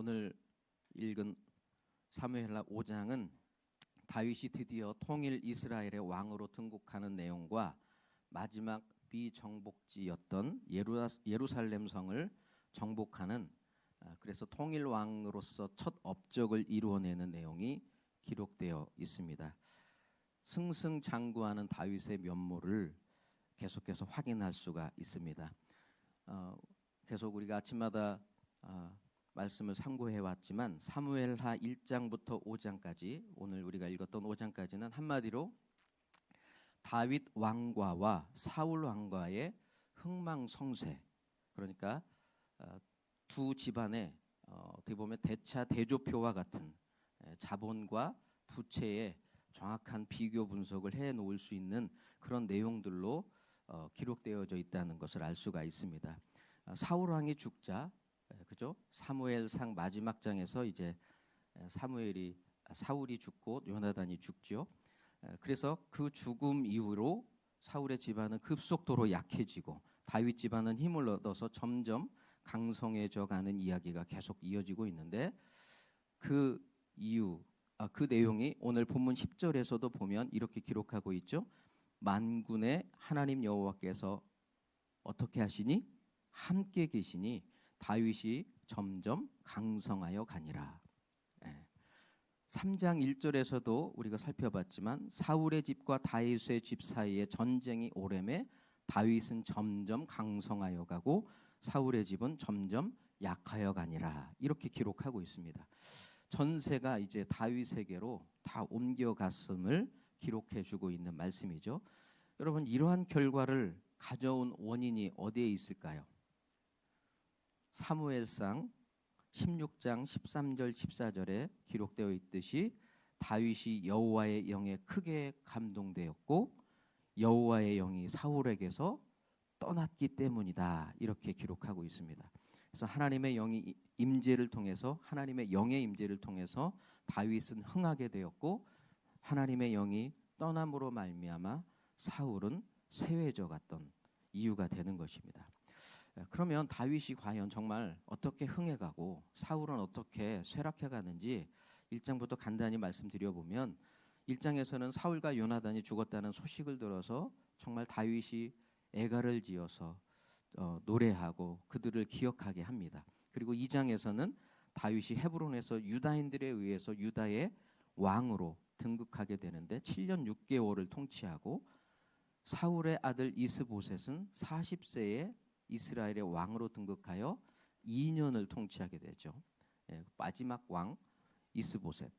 오늘 읽은 사무엘라 5장은 다윗이 드디어 통일 이스라엘의 왕으로 등극하는 내용과 마지막 비정복지였던 예루살렘 성을 정복하는 아, 그래서 통일 왕으로서 첫 업적을 이루어내는 내용이 기록되어 있습니다. 승승장구하는 다윗의 면모를 계속해서 확인할 수가 있습니다. 어, 계속 우리가 아침마다 아, 말씀을 상고해 왔지만 사무엘하 1장부터 5장까지 오늘 우리가 읽었던 5장까지는 한마디로 다윗 왕과와 사울 왕과의 흥망성쇠 그러니까 어, 두 집안의 어, 어떻게 보면 대차 대조표와 같은 에, 자본과 부채의 정확한 비교 분석을 해 놓을 수 있는 그런 내용들로 어, 기록되어져 있다는 것을 알 수가 있습니다. 어, 사울 왕이 죽자 에, 그죠? 사무엘상 마지막 장에서 이제 에, 사무엘이 아, 사울이 죽고 요나단이 죽죠. 에, 그래서 그 죽음 이후로 사울의 집안은 급속도로 약해지고 다윗 집안은 힘을 얻어서 점점 강성해져 가는 이야기가 계속 이어지고 있는데 그 이유 아, 그 내용이 오늘 본문 10절에서도 보면 이렇게 기록하고 있죠. 만군의 하나님 여호와께서 어떻게 하시니 함께 계시니 다윗이 점점 강성하여 가니라. 예. 3장 1절에서도 우리가 살펴봤지만 사울의 집과 다윗의 집 사이에 전쟁이 오래매 다윗은 점점 강성하여 가고 사울의 집은 점점 약하여 가니라. 이렇게 기록하고 있습니다. 전세가 이제 다윗에게로 다 옮겨갔음을 기록해 주고 있는 말씀이죠. 여러분 이러한 결과를 가져온 원인이 어디에 있을까요? 사무엘상 16장 13절 14절에 기록되어 있듯이 다윗이 여호와의 영에 크게 감동되었고 여호와의 영이 사울에게서 떠났기 때문이다 이렇게 기록하고 있습니다. 그래서 하나님의 영이 임재를 통해서 하나님의 영의 임재를 통해서 다윗은 흥하게 되었고 하나님의 영이 떠남으로 말미암아 사울은 쇠해져 갔던 이유가 되는 것입니다. 그러면 다윗이 과연 정말 어떻게 흥해가고 사울은 어떻게 쇠락해 가는지 1장부터 간단히 말씀드려 보면 1장에서는 사울과 요나단이 죽었다는 소식을 들어서 정말 다윗이 애가를 지어서 어, 노래하고 그들을 기억하게 합니다. 그리고 2장에서는 다윗이 헤브론에서 유다인들에 의해서 유다의 왕으로 등극하게 되는데 7년 6개월을 통치하고 사울의 아들 이스보셋은 40세에 이스라엘의 왕으로 등극하여 2년을 통치하게 되죠. 예, 마지막 왕 이스보셋.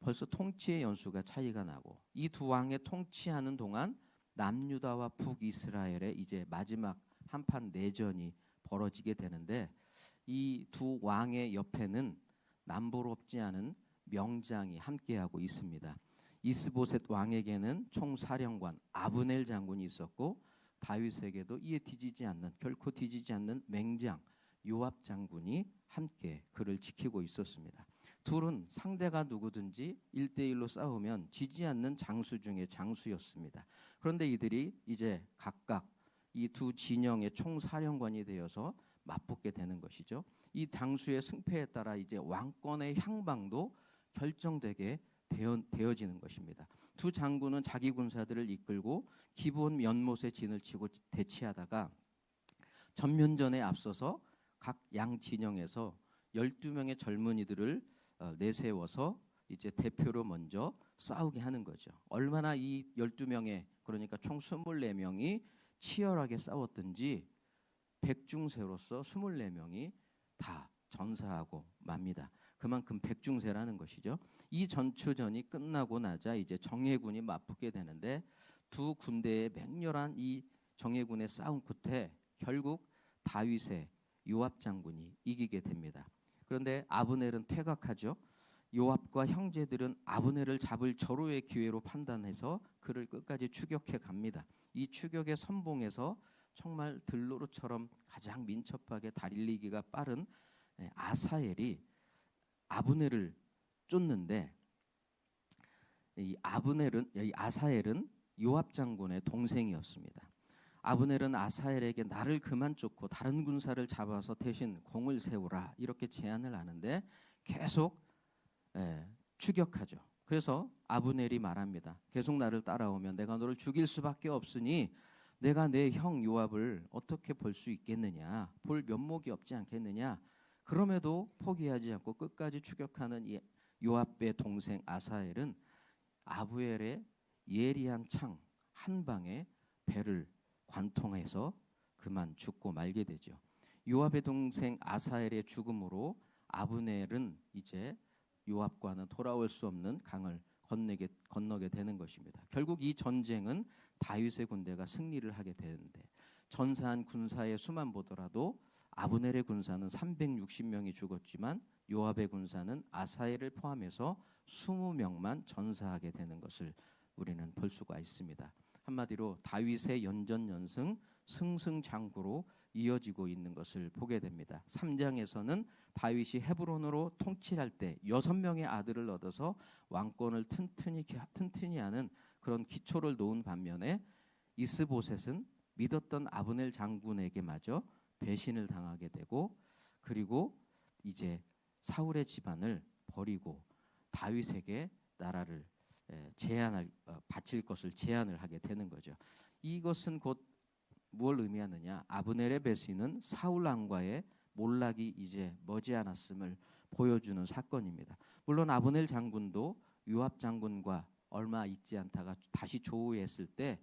벌써 통치의 연수가 차이가 나고 이 두 왕의 통치하는 동안 남유다와 북이스라엘의 이제 마지막 한판 내전이 벌어지게 되는데 이 두 왕의 옆에는 남보롭지 않은 명장이 함께하고 있습니다. 이스보셋 왕에게는 총사령관 아브넬 장군이 있었고 다윗에게도 이에 뒤지지 않는 결코 뒤지지 않는 맹장 요압 장군이 함께 그를 지키고 있었습니다. 둘은 상대가 누구든지 일대일로 싸우면 지지 않는 장수 중의 장수였습니다. 그런데 이들이 이제 각각 이 두 진영의 총사령관이 되어서 맞붙게 되는 것이죠. 이 장수의 승패에 따라 이제 왕권의 향방도 결정되게 되어, 되어지는 것입니다. 두 장군은 자기 군사들을 이끌고 기본 연못에 진을 치고 대치하다가 전면전에 앞서서 각 양 진영에서 12명의 젊은이들을 어, 내세워서 이제 대표로 먼저 싸우게 하는 거죠. 얼마나 이 12명의 그러니까 총 24명이 치열하게 싸웠든지 백중세로서 24명이 다 전사하고 맙니다. 그만큼 백중세라는 것이죠. 이 전초전이 끝나고 나자 이제 정예군이 맞붙게 되는데 두 군대의 맹렬한 이 정예군의 싸움 끝에 결국 다윗의 요압 장군이 이기게 됩니다. 그런데 아브넬은 퇴각하죠. 요압과 형제들은 아브넬을 잡을 절호의 기회로 판단해서 그를 끝까지 추격해 갑니다. 이 추격의 선봉에서 정말 들로루처럼 가장 민첩하게 달리기가 빠른 예, 아사엘이 아브넬을 쫓는데 이 아브넬은 이 아사엘은 요압 장군의 동생이었습니다. 아브넬은 아사엘에게 나를 그만 쫓고 다른 군사를 잡아서 대신 공을 세우라 이렇게 제안을 하는데 계속 예, 추격하죠. 그래서 아브넬이 말합니다. 계속 나를 따라오면 내가 너를 죽일 수밖에 없으니 내가 내 형 요압을 어떻게 볼 수 있겠느냐? 볼 면목이 없지 않겠느냐? 그럼에도 포기하지 않고 끝까지 추격하는 이 요압의 동생 아사엘은 아브엘의 예리한 창 한 방에 배를 관통해서 그만 죽고 말게 되죠. 요압의 동생 아사엘의 죽음으로 아브넬은 이제 요압과는 돌아올 수 없는 강을 건너게 건너게 되는 것입니다. 결국 이 전쟁은 다윗의 군대가 승리를 하게 되는데 전사한 군사의 수만 보더라도 아브넬의 군사는 360명이 죽었지만 요압의 군사는 아사엘을 포함해서 20명만 전사하게 되는 것을 우리는 볼 수가 있습니다. 한마디로 다윗의 연전연승 승승장구로 이어지고 있는 것을 보게 됩니다. 3장에서는 다윗이 헤브론으로 통치할 때 여섯 명의 아들을 얻어서 왕권을 튼튼히 튼튼히 하는 그런 기초를 놓은 반면에 이스보셋은 믿었던 아브넬 장군에게마저 배신을 당하게 되고 그리고 이제 사울의 집안을 버리고 다윗에게 나라를 에, 제한할 어, 바칠 것을 제안을 하게 되는 거죠. 이것은 곧 무엇을 의미하느냐? 아브넬의 배신은 사울 왕과의 몰락이 이제 머지않았음을 보여주는 사건입니다. 물론 아브넬 장군도 요압 장군과 얼마 있지 않다가 다시 조우했을 때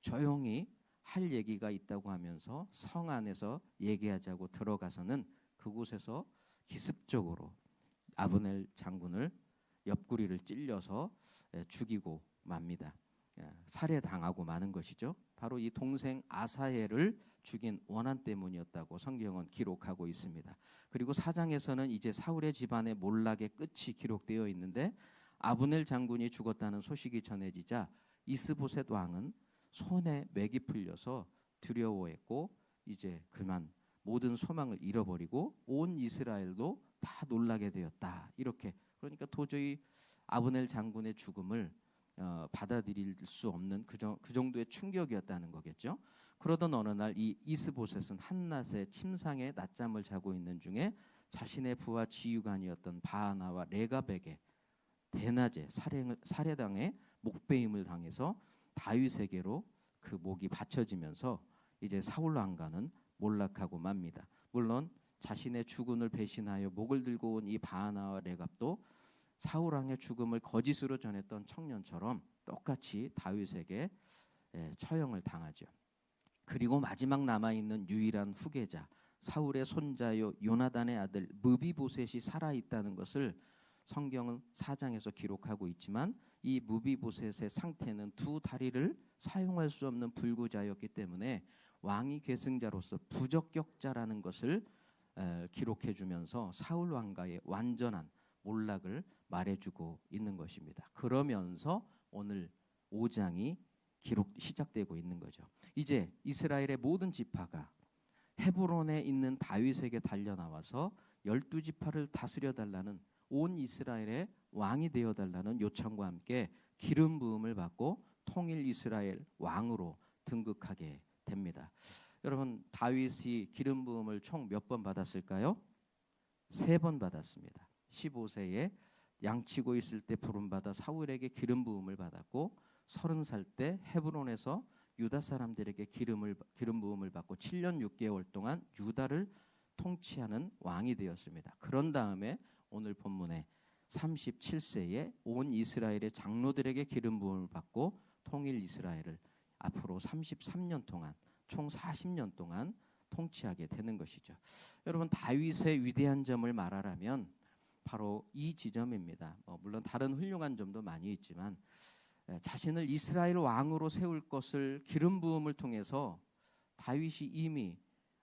조용히 할 얘기가 있다고 하면서 성 안에서 얘기하자고 들어가서는 그곳에서 기습적으로 아브넬 장군을 옆구리를 찔려서 에, 죽이고 맙니다. 예, 살해당하고 마는 것이죠. 바로 이 동생 아사엘을 죽인 원한 때문이었다고 성경은 기록하고 있습니다. 그리고 사장에서는 이제 사울의 집안의 몰락의 끝이 기록되어 있는데 아브넬 장군이 죽었다는 소식이 전해지자 이스보셋 왕은 손에 맥이 풀려서 두려워했고 이제 그만 모든 소망을 잃어버리고 온 이스라엘도 다 놀라게 되었다. 이렇게 그러니까 도저히 아브넬 장군의 죽음을 어, 받아들일 수 없는 그, 정, 그 정도의 충격이었다는 거겠죠. 그러던 어느 날 이 이스보셋은 한낮에 침상에 낮잠을 자고 있는 중에 자신의 부하 지휘관이었던 바하나와 레갑에게 대낮에 살해, 살해당해 목배임을 당해서 다윗에게로 그 목이 받쳐지면서 이제 사울 왕가는 몰락하고 맙니다. 물론 자신의 주군을 배신하여 목을 들고 온 이 바하나와 레갑도 사울 왕의 죽음을 거짓으로 전했던 청년처럼 똑같이 다윗에게 예, 처형을 당하죠. 그리고 마지막 남아 있는 유일한 후계자 사울의 손자요 요나단의 아들 무비보셋이 살아 있다는 것을 성경은 사장에서 기록하고 있지만 이 무비보셋의 상태는 두 다리를 사용할 수 없는 불구자였기 때문에 왕이 계승자로서 부적격자라는 것을 에, 기록해 주면서 사울 왕가의 완전한 몰락을 말해주고 있는 것입니다. 그러면서 오늘 5장이 기록 시작되고 있는 거죠. 이제 이스라엘의 모든 지파가 헤브론에 있는 다윗에게 달려 나와서 열두 지파를 다스려 달라는 온 이스라엘의 왕이 되어 달라는 요청과 함께 기름 부음을 받고 통일 이스라엘 왕으로 등극하게 됩니다. 여러분 다윗이 기름 부음을 총 몇 번 받았을까요? 세 번 받았습니다. 15세에 양치고 있을 때 부름 받아 사울에게 기름 부음을 받았고 30살 때 헤브론에서 유다 사람들에게 기름을 기름 부음을 받고 7년 6개월 동안 유다를 통치하는 왕이 되었습니다. 그런 다음에 오늘 본문에 37세에 온 이스라엘의 장로들에게 기름 부음을 받고 통일 이스라엘을 앞으로 33년 동안 총 40년 동안 통치하게 되는 것이죠. 여러분 다윗의 위대한 점을 말하라면 바로 이 지점입니다. 뭐 물론 다른 훌륭한 점도 많이 있지만 에, 자신을 이스라엘 왕으로 세울 것을 기름 부음을 통해서 다윗이 이미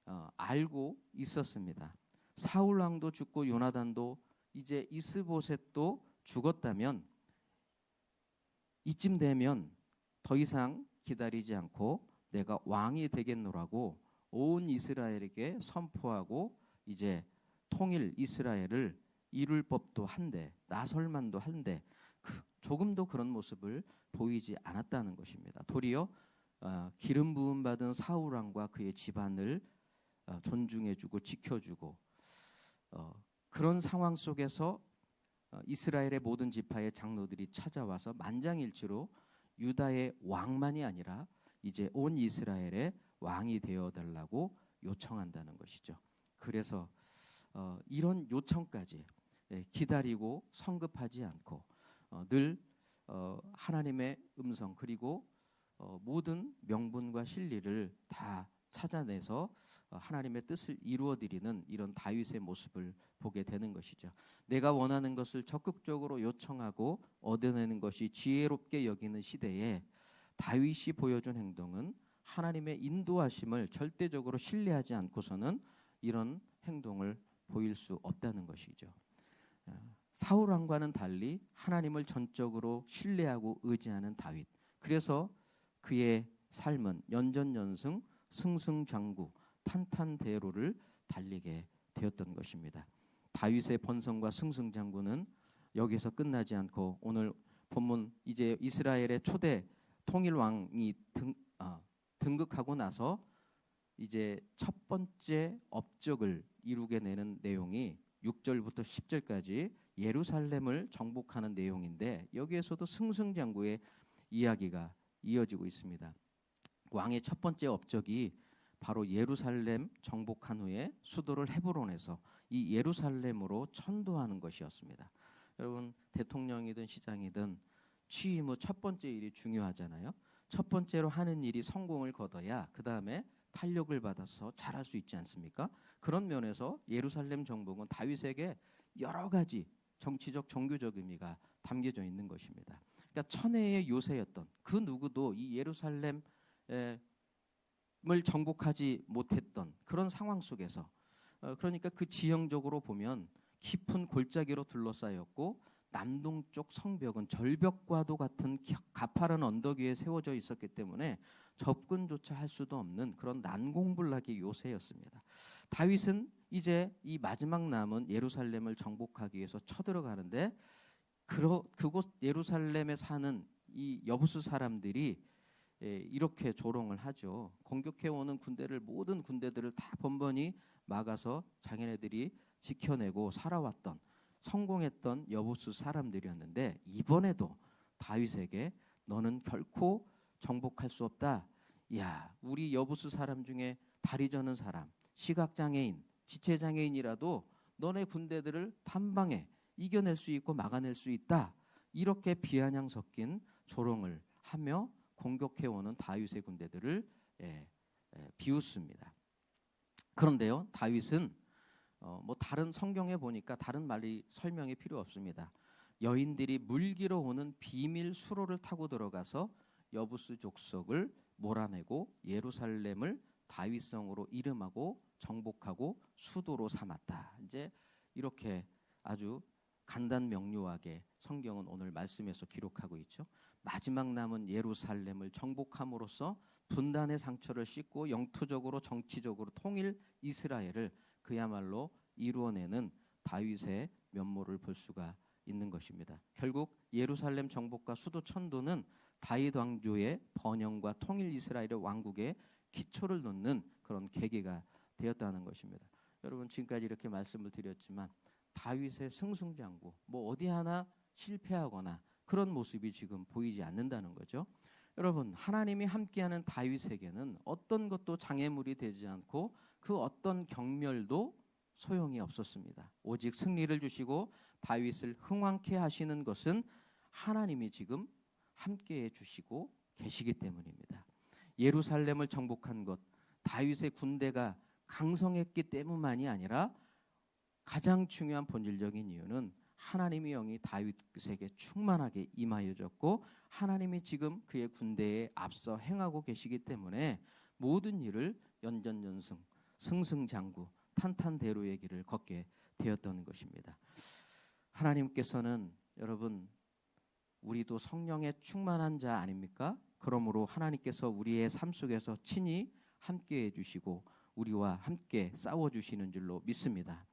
어, 알고 있었습니다. 사울 왕도 죽고 요나단도 이제 이스보셋도 죽었다면 이쯤 되면 더 이상 기다리지 않고 내가 왕이 되겠노라고 온 이스라엘에게 선포하고 이제 통일 이스라엘을 이룰 법도 한데 나설 만도 한데 그 조금도 그런 모습을 보이지 않았다는 것입니다. 도리어 어, 기름 부음 받은 사울 왕과 그의 집안을 어, 존중해주고 지켜주고 어, 그런 상황 속에서 어, 이스라엘의 모든 지파의 장로들이 찾아와서 만장일치로 유다의 왕만이 아니라 이제 온 이스라엘의 왕이 되어 달라고 요청한다는 것이죠. 그래서 어, 이런 요청까지 예, 기다리고 성급하지 않고 어, 늘 어, 하나님의 음성 그리고 어, 모든 명분과 진리를 다 찾아내서 어, 하나님의 뜻을 이루어 드리는 이런 다윗의 모습을 보게 되는 것이죠. 내가 원하는 것을 적극적으로 요청하고 얻어내는 것이 지혜롭게 여기는 시대에 다윗이 보여준 행동은 하나님의 인도하심을 절대적으로 신뢰하지 않고서는 이런 행동을 보일 수 없다는 것이죠. 어, 사울 왕과는 달리 하나님을 전적으로 신뢰하고 의지하는 다윗. 그래서 그의 삶은 연전연승, 승승장구, 탄탄대로를 달리게 되었던 것입니다. 다윗의 번성과 승승장구는 여기서 끝나지 않고 오늘 본문 이제 이스라엘의 초대 통일 왕이 등, 아, 등극하고 나서 이제 첫 번째 업적을 이루게 되는 내용이 6절부터 10절까지 예루살렘을 정복하는 내용인데 여기에서도 승승장구의 이야기가 이어지고 있습니다. 왕의 첫 번째 업적이 바로 예루살렘 정복한 후에 수도를 헤브론에서 이 예루살렘으로 천도하는 것이었습니다. 여러분 대통령이든 시장이든 취임 후 첫 번째 일이 중요하잖아요. 첫 번째로 하는 일이 성공을 거둬야 그 다음에 탄력을 받아서 잘할 수 있지 않습니까? 그런 면에서 예루살렘 정복은 다윗에게 여러 가지 정치적 종교적 의미가 담겨져 있는 것입니다. 그러니까 천혜의 요새였던 그 누구도 이 예루살렘 을 정복하지 못했던 그런 상황 속에서 어, 그러니까 그 지형적으로 보면 깊은 골짜기로 둘러싸였고 남동쪽 성벽은 절벽과도 같은 기- 가파른 언덕 위에 세워져 있었기 때문에 접근조차 할 수도 없는 그런 난공불락의 요새였습니다. 다윗은 이제 이 마지막 남은 예루살렘을 정복하기 위해서 쳐들어가는데 그러, 그곳 예루살렘에 사는 이 여부수 사람들이 예, 이렇게 조롱을 하죠. 공격해 오는 군대를 모든 군대들을 다 번번이 막아서 자기네들이 지켜내고 살아왔던 성공했던 여부수 사람들이었는데 이번에도 다윗에게 너는 결코 정복할 수 없다. 야, 우리 여부수 사람 중에 다리 저는 사람, 시각 장애인, 지체 장애인이라도 너네 군대들을 단방에 이겨낼 수 있고 막아낼 수 있다. 이렇게 비아냥 섞인 조롱을 하며 공격해 오는 다윗의 군대들을 예, 예, 비웃습니다. 그런데요, 다윗은 어, 뭐 다른 성경에 보니까 다른 말이 설명이 필요 없습니다. 여인들이 물기로 오는 비밀 수로를 타고 들어가서 여부스 족속을 몰아내고 예루살렘을 다윗성으로 이름하고 정복하고 수도로 삼았다. 이제 이렇게 아주 간단 명료하게 성경은 오늘 말씀에서 기록하고 있죠. 마지막 남은 예루살렘을 정복함으로써 분단의 상처를 씻고 영토적으로 정치적으로 통일 이스라엘을 그야말로 이루어내는 다윗의 면모를 볼 수가 있는 것입니다. 결국 예루살렘 정복과 수도 천도는 다윗 왕조의 번영과 통일 이스라엘의 왕국의 기초를 놓는 그런 계기가 되었다는 것입니다. 여러분 지금까지 이렇게 말씀을 드렸지만 다윗의 승승장구 뭐 어디 하나 실패하거나 그런 모습이 지금 보이지 않는다는 거죠. 여러분 하나님이 함께하는 다윗에게는 어떤 것도 장애물이 되지 않고 그 어떤 경멸도 소용이 없었습니다. 오직 승리를 주시고 다윗을 흥왕케 하시는 것은 하나님이 지금 함께해 주시고 계시기 때문입니다. 예루살렘을 정복한 것 다윗의 군대가 강성했기 때문만이 아니라 가장 중요한 본질적인 이유는 하나님의 영이 다윗에게 충만하게 임하여졌고 하나님이 지금 그의 군대에 앞서 행하고 계시기 때문에 모든 일을 연전연승 승승장구 탄탄대로의 길을 걷게 되었던 것입니다. 하나님께서는 여러분 우리도 성령의 충만한 자 아닙니까? 그러므로 하나님께서 우리의 삶 속에서 친히 함께 해 주시고 우리와 함께 싸워 주시는 줄로 믿습니다.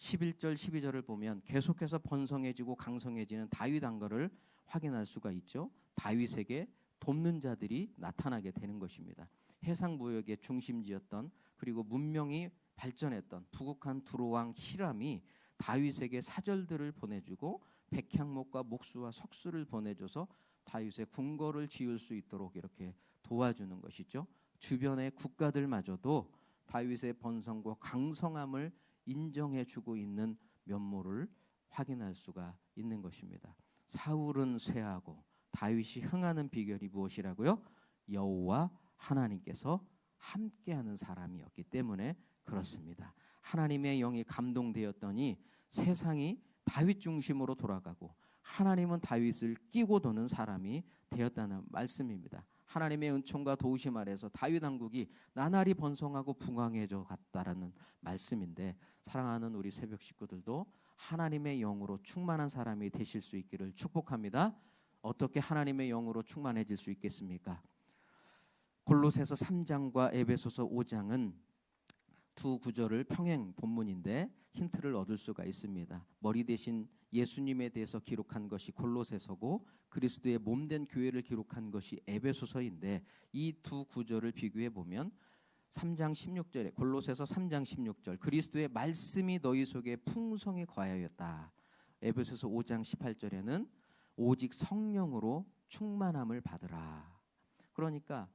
11절 12절을 보면 계속해서 번성해지고 강성해지는 다윗 왕가를 확인할 수가 있죠. 다윗에게 돕는 자들이 나타나게 되는 것입니다. 해상 무역의 중심지였던 그리고 문명이 발전했던 부국한 두로왕 히람이 다윗에게 사절들을 보내주고 백향목과 목수와 석수를 보내줘서 다윗의 궁궐을 지을 수 있도록 이렇게 도와주는 것이죠. 주변의 국가들마저도 다윗의 번성과 강성함을 인정해 주고 있는 면모를 확인할 수가 있는 것입니다. 사울은 쇠하고 다윗이 흥하는 비결이 무엇이라고요? 여호와 하나님께서 함께하는 사람이었기 때문에 그렇습니다. 하나님의 영이 감동되었더니 세상이 다윗 중심으로 돌아가고 하나님은 다윗을 끼고 도는 사람이 되었다는 말씀입니다. 하나님의 은총과 도우심 아래서 다윗 왕국이 나날이 번성하고 풍성해져 갔다라는 말씀인데 사랑하는 우리 새벽 식구들도 하나님의 영으로 충만한 사람이 되실 수 있기를 축복합니다. 어떻게 하나님의 영으로 충만해질 수 있겠습니까? 골로새서 3장과 에베소서 5장은 두 구절을 평행 본문인데 힌트를 얻을 수가 있습니다. 머리 대신 예수님에 대해서 기록한 것이 골로새서고 그리스도의 몸된 교회를 기록한 것이 에베소서인데 이 두 구절을 비교해 보면 3장 16절에 골로새서 3장 16절 그리스도의 말씀이 너희 속에 풍성히 거하였다. 에베소서 5장 18절에는 오직 성령으로 충만함을 받으라. 그러니까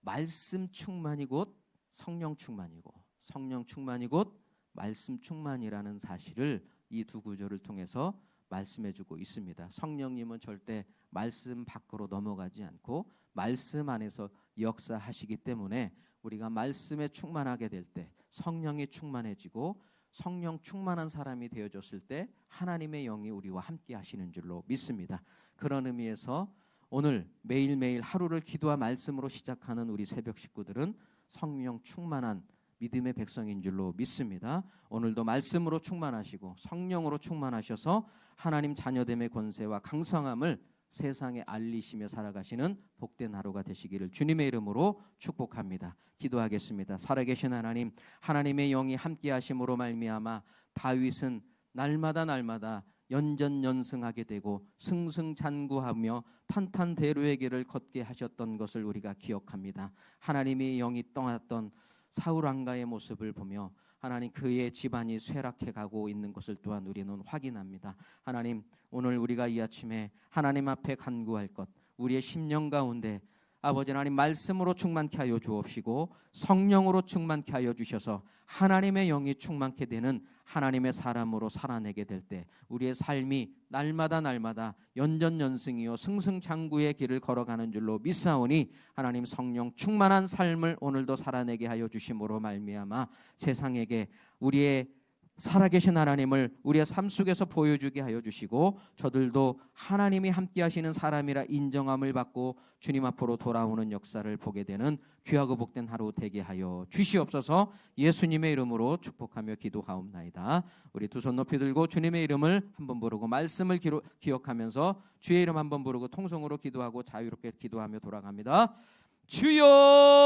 말씀 충만이 곧 성령 충만이고 성령 충만이 곧 말씀 충만이라는 사실을 이 두 구절을 통해서 말씀해 주고 있습니다. 성령님은 절대 말씀 밖으로 넘어가지 않고 말씀 안에서 역사하시기 때문에 우리가 말씀에 충만하게 될 때 성령이 충만해지고 성령 충만한 사람이 되어졌을 때 하나님의 영이 우리와 함께 하시는 줄로 믿습니다. 그런 의미에서 오늘 매일매일 하루를 기도와 말씀으로 시작하는 우리 새벽 식구들은 성령 충만한 믿음의 백성인 줄로 믿습니다. 오늘도 말씀으로 충만하시고 성령으로 충만하셔서 하나님 자녀됨의 권세와 강성함을 세상에 알리시며 살아가시는 복된 하루가 되시기를 주님의 이름으로 축복합니다. 기도하겠습니다. 살아계신 하나님, 하나님의 영이 함께 하심으로 말미암아 다윗은 날마다 날마다 연전연승하게 되고 승승장구하며 탄탄대로의 길을 걷게 하셨던 것을 우리가 기억합니다. 하나님의 영이 떠났던 사울 왕가의 모습을 보며 하나님 그의 집안이 쇠락해 가고 있는 것을 또한 우리는 확인합니다. 하나님 오늘 우리가 이 아침에 하나님 앞에 간구할 것 우리의 심령 가운데 아버지 하나님 말씀으로 충만케 하여 주옵시고 성령으로 충만케 하여 주셔서 하나님의 영이 충만케 되는 하나님의 사람으로 살아내게 될 때 우리의 삶이 날마다 날마다 연전연승이요 승승장구의 길을 걸어가는 줄로 믿사오니 하나님 성령 충만한 삶을 오늘도 살아내게 하여 주심으로 말미암아 세상에게 우리의 살아계신 하나님을 우리의 삶 속에서 보여주게 하여 주시고 저들도 하나님이 함께 하시는 사람이라 인정함을 받고 주님 앞으로 돌아오는 역사를 보게 되는 귀하고 복된 하루 되게 하여 주시옵소서 예수님의 이름으로 축복하며 기도하옵나이다. 우리 두 손 높이 들고 주님의 이름을 한번 부르고 말씀을 기로, 기억하면서 주의 이름 한번 부르고 통성으로 기도하고 자유롭게 기도하며 돌아갑니다. 주여